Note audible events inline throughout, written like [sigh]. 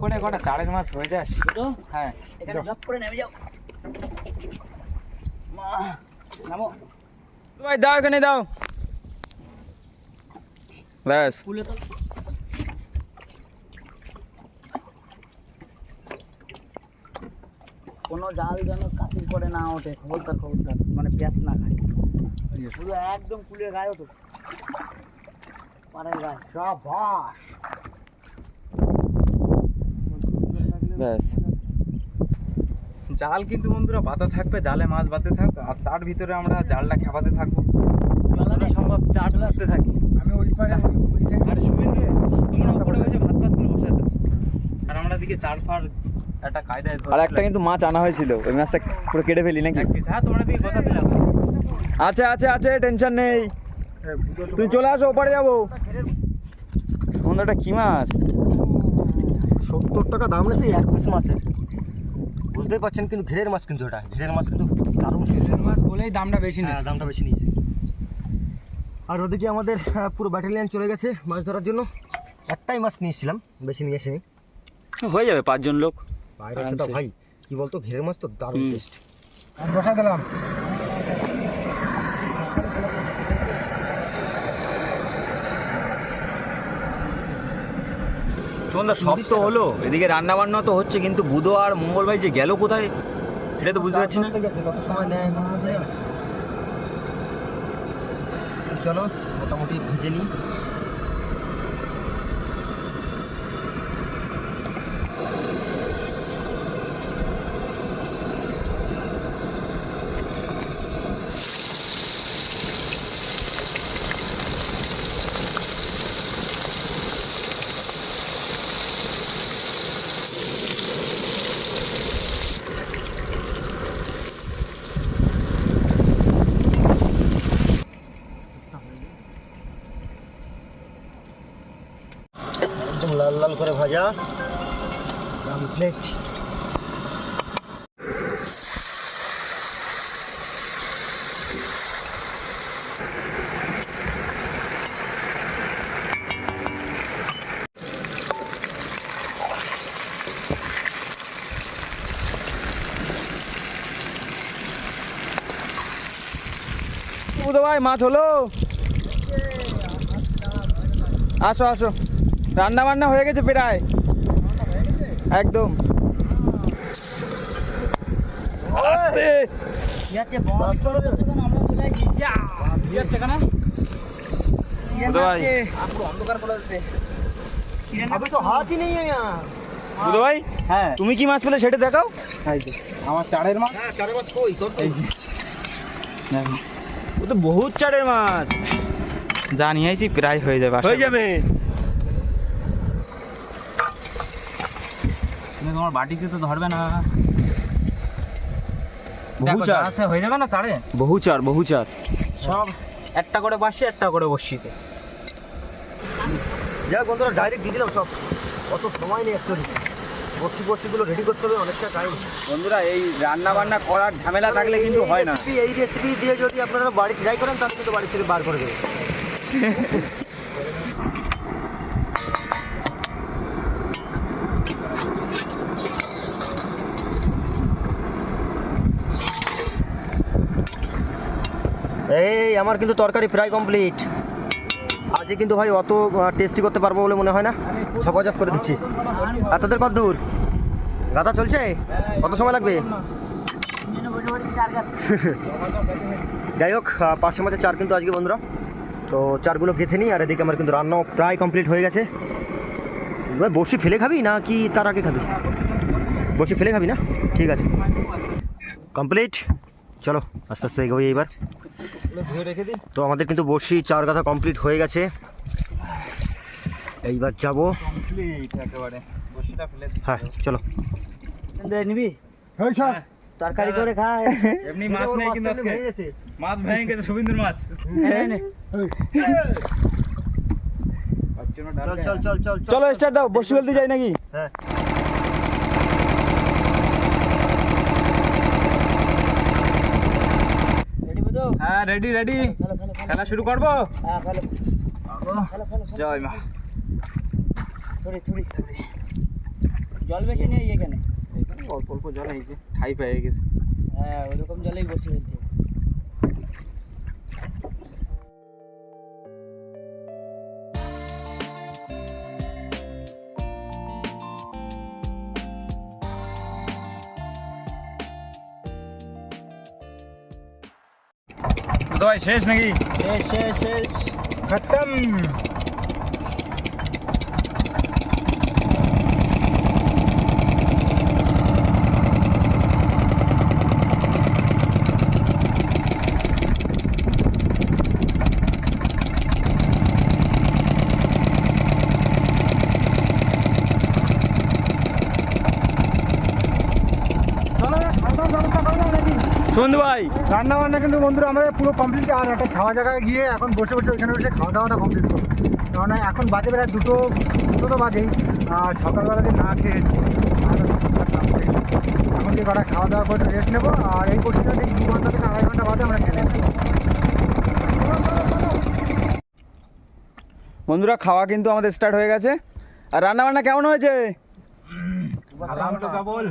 কটা চারের মাছ হয়ে যাস তো হ্যাঁ। এখানে জব করে নেমে যাও। মা নামো। ভাই দাও এখানে দাও। ব্যাস। কুলে তো কোনো জাল যেন কাতির পরে না ওঠে খবরদার খবরদার। মানে প্যাঁচ না খায়। শুধু একদম কুলের গায়ে ওঠো। পাড়ের গায়ে। সাবাস। ব্যাস। জাল কিন্তু বন্ধুরা বাতা থাকবে জালে মাছ বাঁধতে থাকবে আর তার ভিতরে আমরা জালটা খেপাতে থাকব। যতটা সম্ভব চার ধরতে থাকি। আমি ওই পারে আর শুভেন্দু তোমরা উপরে বসে ভাত ভাত করে বসে থাকো আর আমরা দিকে চার ফার একটা কায়দায় আর একটা কিন্তু মাছ আনা হয়েছিল ওই মাছটা পুরো কেটে ফেলি নাকি? হ্যাঁ তোমরা দিকে বসাতে লাগো। আছে আছে আছে টেনশন নেই। তুমি চলে আসো ওপারে যাব। বন্ধুটা কি মাছ? সত্তর টাকা দাম নিয়েছে এক পিস মাছের। বুঝতেই পারছেন কিন্তু ঘেরের মাছ কিন্তু ওটা ঘেরের মাছ কিন্তু দারুণ শেষের মাছ বলেই দামটা বেশি হ্যাঁ দামটা বেশি নিয়েছে। আর ওদিকে আমাদের পুরো ব্যাটালিয়ান চলে গেছে মাছ ধরার জন্য। একটাই মাছ নিয়েছিলাম বেশি নিয়ে আসিনি। হয়ে যাবে পাঁচজন লোক। বাইরে ভাই কি বলতো ঘেরের মাছ তো দারুণ। টেস্ট বসা দিলাম। সন্ধ্যা সব তো হলো এদিকে রান্না বান্না তো হচ্ছে কিন্তু বুধ আর মঙ্গল ভাই যে গেল কোথায় এটা তো বুঝতে পারছি না। কত সময় নেয় চলো মোটামুটি ভেজে নিই। করে ভাজা। প্লেট ভাই মাছ হলো? আসো আসো। রান্না বান্না হয়ে গেছে প্রায়। একদম। হ্যাঁ। তুমি কি মাছ পেলে সেটা দেখাও। আমার চারের মাছ। মাছ ও তো বহুত চারের মাছ। জানিয়েছি প্রায় হয়ে যাবে হয়ে যাবে। তুমি তোমার বাটিতে তো ধরবে না। বহু দেখো, আছে হয়ে যাবে না চারে বহু চার বহু চার সব একটা করে বাসি একটা করে বসিতে যা বন্ধুরা ডাইরেক্ট দিয়ে দিলাম সব। অত সময় নেই অ্যাকচুয়ালি বস্তি বস্তিগুলো রেডি করতে হবে অনেকটা টাইম বন্ধুরা এই রান্না বান্না করার ঝামেলা থাকলে কিন্তু হয় না। এই রেসিপি দিয়ে যদি আপনারা বাড়ি ট্রাই করেন তাহলে কিন্তু বাড়ি থেকে বার করে দেবে। [laughs] আমার কিন্তু তরকারি প্রায় কমপ্লিট আজকে কিন্তু ভাই অত টেস্টি করতে পারব বলে মনে হয় না। ঝপাঝপ করে দিচ্ছি। আর তোদের কত দূর? গাদা চলছে? কত সময় লাগবে? [laughs] যাই হোক পাঁচশো মাছের চার কিন্তু আজকে বন্ধুরা। তো চারগুলো গেঁথে নিই, আর এদিকে আমার কিন্তু রান্নাও প্রায় কমপ্লিট হয়ে গেছে। বসি ফেলে খাবি না কি তার আগে খাবি? বসি ফেলে খাবি না? ঠিক আছে। কমপ্লিট চলো, আস্তে আস্তে এগোই এইবার। তো আমাদের কিন্তু বসি চার গাথা কমপ্লিট হয়ে গেছে। এইবার যাব। কমপ্লিট একেবারে। বসিটা ফেলে দিই হ্যাঁ চলো। নিবি? তরকারি করে খায়। এমনি মাছ নেই কিন্তু আজকে। মাছ ভেঙে গেছে শুভেন্দুর মাছ। চল চল চল চল চলো স্টার্ট দাও বসি বলতে যাই নাকি? হ্যাঁ রেডি বুঝো হ্যাঁ রেডি রেডি খেলা শুরু করব? হ্যাঁ জয় মা। জল বেশি নেই এখানে? অল্প অল্প জল হয়েছে ঠাই পেয়ে গেছে। হ্যাঁ ওরকম জলেই বসে ফেলতে হবে। তো ভাই শেষ নাকি শেষ শেষ শেষ ভাই। রান্না বান্না কিন্তু বন্ধুরা আমাদের পুরো কমপ্লিট আর একটা খাওয়া জায়গায় গিয়ে এখন বসে বসে ওইখানে বসে খাওয়া দাওয়াটা কমপ্লিট করব। কারণ এখন বাজে বেলা দুটো দুটো তো বাজেই আর সকালবেলা দিয়ে না খেয়ে এখন দিয়ে কটা খাওয়া দাওয়া করে রেস্ট নেব আর এই বসে ঠিক দু ঘণ্টা থেকে আড়াই ঘণ্টা বাদে আমরা খেলে নেব। বন্ধুরা খাওয়া কিন্তু আমাদের স্টার্ট হয়ে গেছে। আর রান্না বান্না কেমন হয়েছে? তো কেবল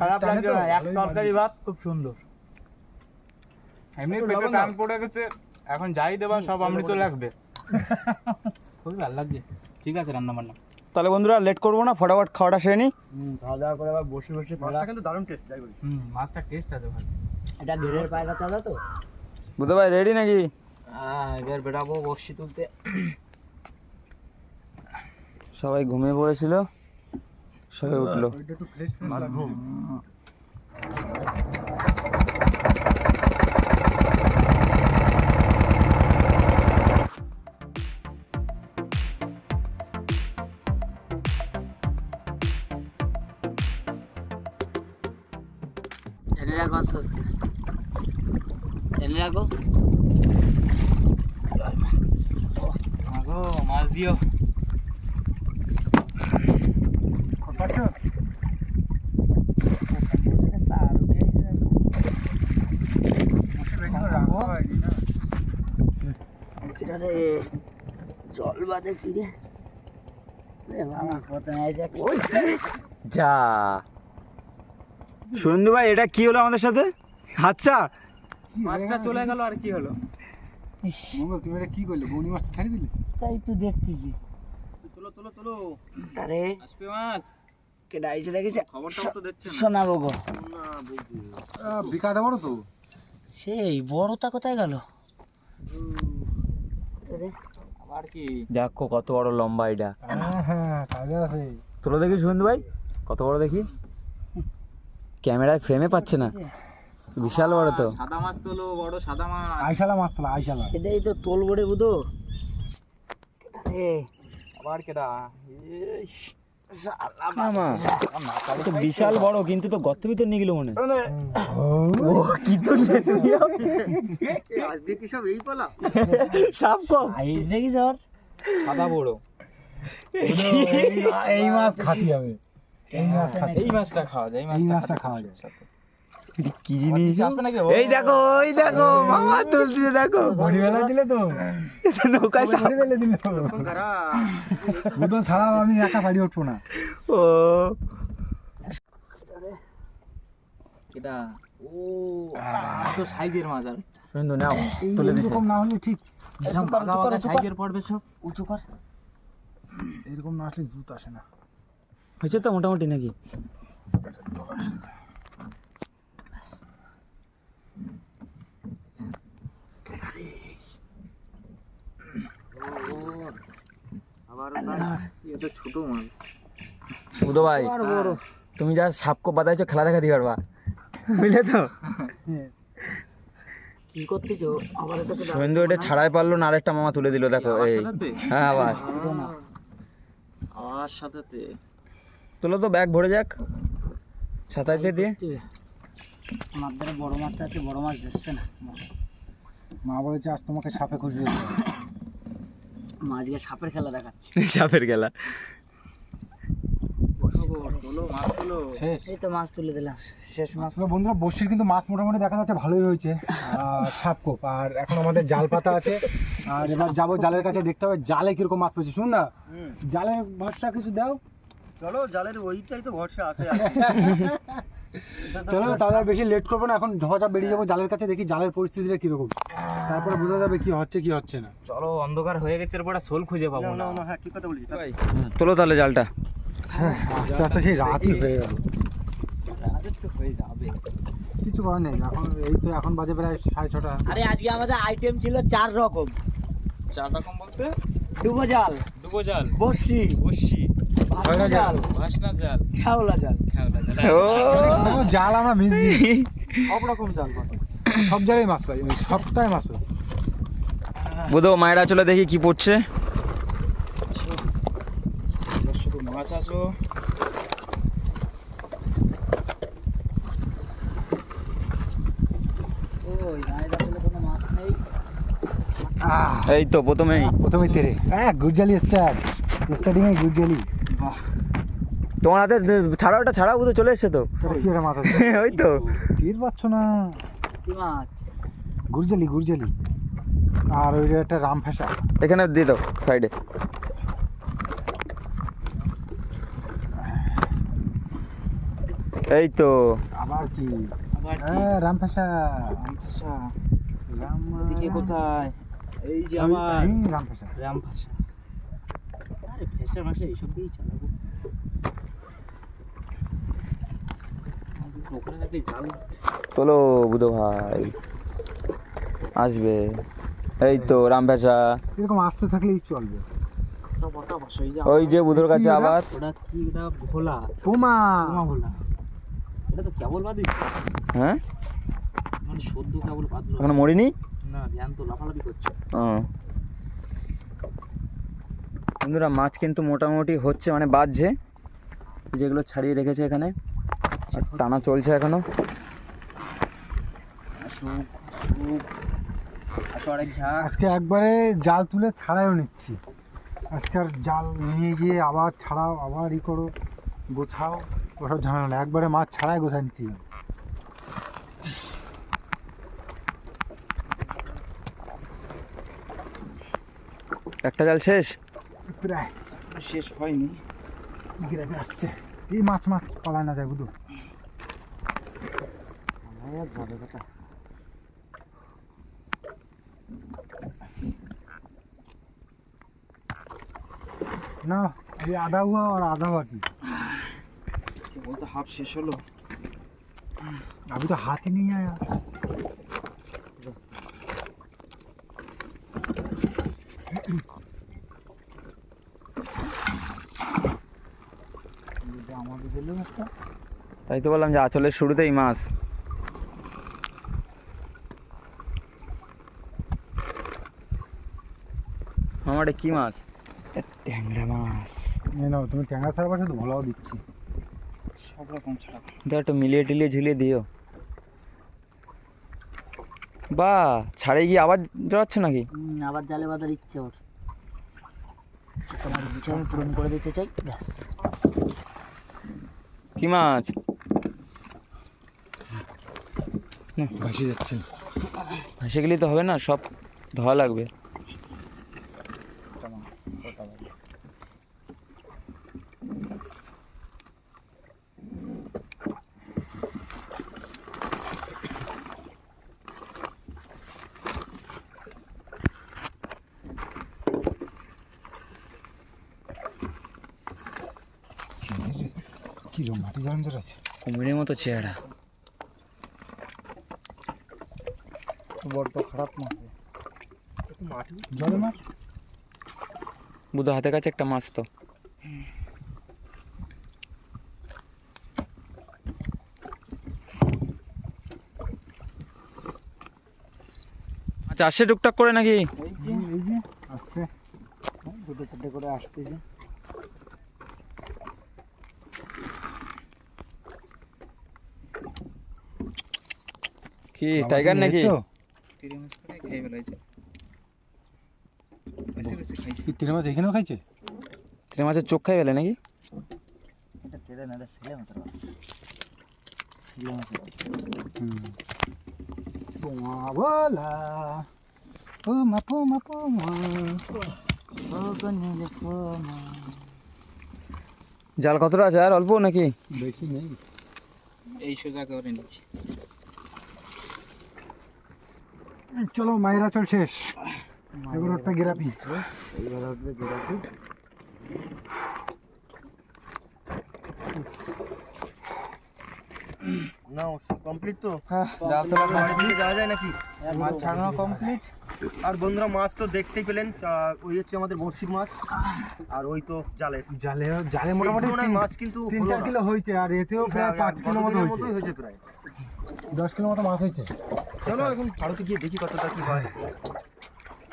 খারাপ লাগছে না এক তরকারি ভাত খুব সুন্দর। এমনি পেটে টান পড়ে গেছে এখন যাই দেবা সব অমৃত লাগবে। [laughs] খুবই ভালো লাগছে। ঠিক আছে রান্না বান্না তাহলে বন্ধুরা লেট করব না ফটাফট খাওয়াটা সেরে নিই খাওয়া দাওয়া করে আবার বসে বসে ফেলা কিন্তু দারুণ টেস্ট যাই বলি হুম মাছটা টেস্ট আছে ভালো এটা ঘেরের পায়রা চালা তো। বুধ ভাই রেডি নাকি? হ্যাঁ এবার বেরাবো বর্ষি তুলতে। সবাই ঘুমিয়ে পড়েছিল। সবাই উঠল হয়নি না। জল বাদে যা সন্ধু ভাই এটা কি হলো আমাদের সাথে? আচ্ছা মাছটা চলে গেল আর কি হলো? ইস, মঙ্গল তুমি এটা কি করলে? বৌনি মাছটা ছাড়ি দিলে? তাই তো দেখতেছি। তুলো তুলো তুলো। আরে। আসবে মাছ? কে ডাইছে দেখেছে? খবরটা তো শোনাবো গো। বিকা দেবো তো। সেই বড়টা কোথায় গেল? কি দেখো কত বড় লম্বা এটা। হ্যাঁ হ্যাঁ কাজে দেখি সন্ধু ভাই কত বড় দেখি? ক্যামেরায় ফ্রেমে পাচ্ছে না। বিশাল বড় তো। সাদা মাছ তোলো বড় সাদা মাছ। আইশালা মাছ তোলা আইশালা। এটাই তো তোল বড়ে বুধো। রে আবার কেডা? বিশাল বড় কিন্তু তো গর্ত ভিতর নিয়ে গেল মনে ও কি তো আজকে কি সব এই পালা। সাপ কম। আইস দেখি সর সাদা বড়। এই মাছ খাতি হবে। এই মাছ খাতি। এই মাছটা খাওয়া যায় এই মাছটা খাওয়া যায়। কি জিনিস? এই দেখো ওই দেখো মামা তুলছে দেখো। বড়ি বেলা দিলে তো। [laughs] নৌকায় সাপ বেলা দিলে তো। বুধন ছাড়াও আমি একা পারি উঠবো না। ও। এটা ও তো সাইজের মাছ আর। সুন্দর নাও তুলে দিছে। এরকম না হলে ঠিক। এরকম বাঁকা বাঁকা সাইজের পড়বে সব উঁচু কর। এরকম না আসলে জুত আসে না। হয়েছে তো মোটামুটি নাকি এটা ছোট মাছ বুধো ভাই তুমি যা সাপ কো বাদাইছো খেলা দেখা দিবার বা বুঝলে তো? কি করতেছো? আবার সুন্দর এটা ছাড়াই পারল না আরেকটা মামা তুলে দিল দেখো এই। হ্যাঁ আবার। আর সাথে তোলো তো ব্যাগ ভরে যাক। সাঁতাইতে দিয়ে আমার বড় মাছ আছে বড় মাছ দিচ্ছে না। মা বলেছে আজ তোমাকে সাপে খুঁজে। মাছকে সাপের খেলা দেখাচ্ছে। [laughs] সাপের খেলা। মাছ তোলো এই তো মাছ তুলে দিলাম শেষ মাছ। বন্ধুরা বর্ষির কিন্তু মাছ মোটামুটি দেখা যাচ্ছে ভালোই হয়েছে আর সাপকোপ আর এখন আমাদের জাল পাতা আছে। আর এবার যাব জালের কাছে দেখতে হবে জালে কীরকম মাছ পেয়েছে শুন না জালের ভরসা কিছু দাও। চলো জালের ওইটাই তো ভরসা আছে [laughs] চলো তাহলে বেশি লেট করব না এখন ঝপঝপ বেরিয়ে যাব জালের কাছে দেখি জালের পরিস্থিতিটা কীরকম। তারপরে বোঝা যাবে কি হচ্ছে কি হচ্ছে না। চলো অন্ধকার হয়ে গেছে এরপর সোল খুঁজে পাবো না হ্যাঁ ঠিক কথা বলেছি তোলো তাহলে জালটা। হ্যাঁ আস্তে আস্তে সেই রাতই হয়ে গেল। কিছু করার নেই এখন এই তো এখন বাজে প্রায় সাড়ে ছটা। আরে আজকে আমাদের আইটেম ছিল চার রকম। চার রকম বলতে? ডুবো জাল। ডুবো জাল। বসি ভাসনা জাল। খেওলা জাল। খেওলা জাল। ও। জাল আমরা মিস সব রকম জাল সব জায়গায় মাছ পাই সপ্তাহে মাছ পাই। বুধো মায়েরা চলে দেখি কি পড়ছে। মাছ আছো ওই গায়ে আসলে কোনো মাছ নেই। আহ, এই তো প্রথমেই। প্রথমে তেরে। হ্যাঁ গুরজালি স্টার্ট স্টার্টিং এ গুরজালি তোমার হাতে ছাড়াও ওটা ছাড়াও বুধো চলে এসছে তো? [laughs] ওই তো। তীর পাচ্ছ না। কি মাছ? গুরজালি গুরজালি। আর ওই যে একটা রাম ফেসা। এখানে দিয়ে দাও সাইডে। এই তো। আবার কি? আবার কি? হ্যাঁ রাম ফেসা রাম এদিকে কোথায়? এই যে আমার। রাম ফেসা। রাম আরে মাসে এইসব দিয়েই চালাবো। তোলো বুধো ভাই। আসবে। এই তো রামভেসা এরকম আসতে থাকলেই চলবে। ওই যে বুধোর কাছে আবার। ওটা কি এটা ভোলা? তোমা ভোলা। এটা তো কেবল বাদিস হ্যাঁ? মানে সদ্য কেবল বাদলো এখনও মরিনি? না ধ্যান তো লাফালাফি করছে। ও। বন্ধুরা মাছ কিন্তু মোটামুটি হচ্ছে মানে বাজছে যেগুলো ছাড়িয়ে রেখেছে এখানে। আর টানা চলছে এখনও। আসুক আসুক আসো আরেক ঝাঁক। আজকে একবারে জাল তুলে ছাড়াইও নিচ্ছি। আজকে আর জাল নিয়ে গিয়ে আবার ছাড়াও আবার ই করো গোছাও ওসব ঝামেলা না। একবারে মাছ ছাড়াই গোছা নিচ্ছি। একটা জাল শেষ? প্রায় শেষ হয়নি। গ্রেভি আসছে। এই মাছ মাছ পালায় না যায় বুধু। যাবে কথা না এই আধা হুয়া আর আধা হুয়া কি হাফ শেষ হলো। আমি তো হাতে নিয়ে আয়া। তাই তো বললাম যে আচলের শুরুতেই মাছ। আমার কি মাছ? ট্যাংরা মাছ। নাও তুমি ট্যাংরা ছাড়া পাশে তো ভোলাও দিচ্ছি। সব রকম ছাড়া। এটা একটু মিলিয়ে টিলিয়ে ঝুলিয়ে দিও। বা ছাড়ে গিয়ে আবার জড়াচ্ছে নাকি? আবার জালে বাঁধার ইচ্ছে ওর। আচ্ছা, তোমার ইচ্ছে আমি পূরণ করে দিতে চাই ব্যাস। কি মাছ? ভাসে যাচ্ছে। ভাসে গেলেই তো হবে না সব ধোয়া লাগবে কি রকম মাটি আছে কুমিরের মতো চেহারা বড্ড খারাপ মাছ মাটি জলে মাছ বুধ হাতে কাছে একটা মাছ তো আচ্ছা আসছে টুকটাক করে নাকি এই যে আসছে দুটো চারটে করে আসতেছে কি টাইগার নাকি? তিরে মাছ বেশি বেশি এখানেও খাইছে? তিন মাছের চোখ খাই ফেলে নাকি? এটা তেলে না এটা ছেলে মাছের মাছ। ছেলে মাছের হুম। পোমা বলা পোমা পোমা পোমা। ও গনিলে জাল কতটা আছে আর অল্প নাকি? এই সোজা করে নিচ্ছি। চলো মায়েরা চল শেষ। এবার গেরাপি কমপ্লিট তো? হ্যাঁ। জাল যাওয়া যায় নাকি? মাছ ছাড়ানো কমপ্লিট আর বন্ধুরা মাছ তো দেখতেই পেলেন ওই হচ্ছে আমাদের বড়শির মাছ। আর ওই তো জালের। জালে জালে মোটামুটি মাছ কিন্তু তিন চার কিলো হয়েছে আর এতেও প্রায় পাঁচ কিলো মতো মতোই হয়েছে প্রায়। দশ কিলো মতো মাছ হয়েছে। চলো এখন ভারতে গিয়ে দেখি কতটা কি হয়।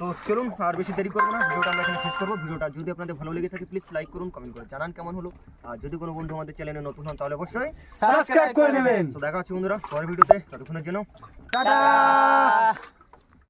তো চলুন আর বেশি দেরি করব না ভিডিওটা আমরা এখানে শেষ করব। ভিডিওটা যদি আপনাদের ভালো লেগে থাকে প্লিজ লাইক করুন কমেন্ট করে জানান কেমন হলো। আর যদি কোনো বন্ধু আমাদের চ্যানেলে নতুন হন তাহলে অবশ্যই সাবস্ক্রাইব করে নেবেন। তো দেখা হচ্ছে বন্ধুরা পরের ভিডিওতে ততক্ষণের জন্য টাটা!